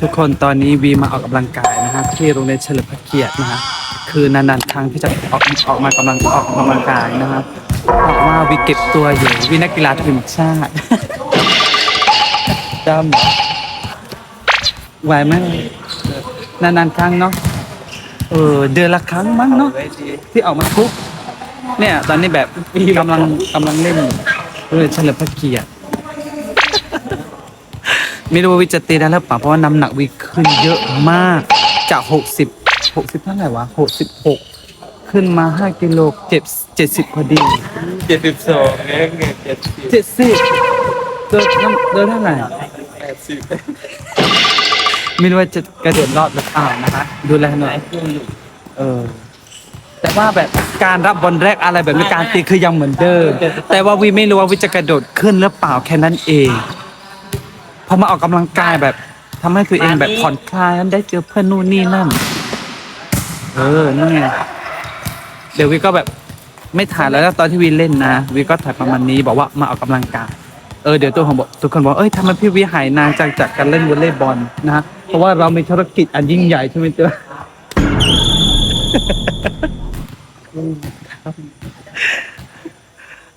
ทุกคนตอนนี้วีมาออกกำลังกายนะฮะที่โรงเรียนเฉลิมพระเกียรตินะฮะคือนานๆครั้งที่จะออกออกมากำลังออกกำลังกายนะครับเพราะว่าวีเก็บตัวอยู่วีนักกีฬาทีมชาติจำไหวไหมนานๆครั้งเนาะเออเดือนละครั้งมั้งเนาะที่ออกมาทุกเนี่ย ตอนนี้แบบกำลังกำลังเล่นโรงเรียนเฉลิมพระเกียรติ ไม่รู้ว่าวิจะตีได้หรือเปล่าเพราะว่าน้ำหนักวิขึ้นเยอะมาก จากหกสิบหกสิบเท่าไหร่วะหกสิบหกขึ้นมาห้ากิโลเจ็ดเจ็ดสิบพอดี เจ็ดสิบสองเองเงินเจ็ดสิบเจ็ดสิบเดินน้ำเดินเท่าไหร่ แปดสิบไม่รู้ว่าจะกระโดดรอดหรือเปล่านะคะดูแลหน่อย เออ แต่ว่าแบบการรับบอลแรกอะไรแบบนี้การตีคือยังเหมือนเดิมแต่ว่าวิไม่รู้ว่าวิจะกระโดดขึ้นหรือเปล่าแค่นั้นเอง พอมาออกกำลังกายแบบทำให้ตัวเองแบบผ่อนคลายได้เจอเพื่อนนู่นนี่นั่น เออนั่นไงเดี๋ยววิก็แบบไม่ถ่ายแล้วนะตอนที่วิเล่นนะวิก็ถ่ายประมาณนี้บอกว่ามาออกกำลังกายเออเดี๋ยวตัวของบอกทุกคนบอกเอ้ยทำไมพี่วิหายนานจากจากการเล่นวอลเลย์บอลนะฮะเพราะว่าเรามีธุรกิจอันยิ่งใหญ่ใช่ไหมเจ้า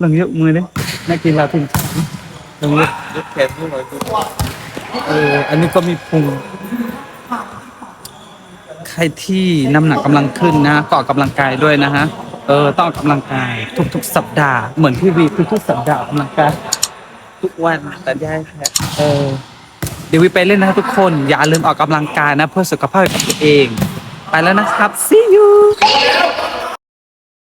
ลองยกมือดินักกีฬาทีมชาติ ลองยกยกแขนขึ้นมาคือเอออันนี้ก็มีพุง ใครที่น้ำหนักกำลังขึ้นนะก็ออกกำลังกายด้วยนะฮะ เออต้องออกกำลังกายทุก ๆ สัปดาห์เหมือนพี่วีทุกๆสัปดาห์ออกกำลังกายทุกวันแต่ยายแพ้เออเดี๋ยววีไปเล่นนะทุกคนอย่าลืมออกกำลังกายนะเพื่อสุขภาพของตัวเอง ไปแล้วนะครับ see you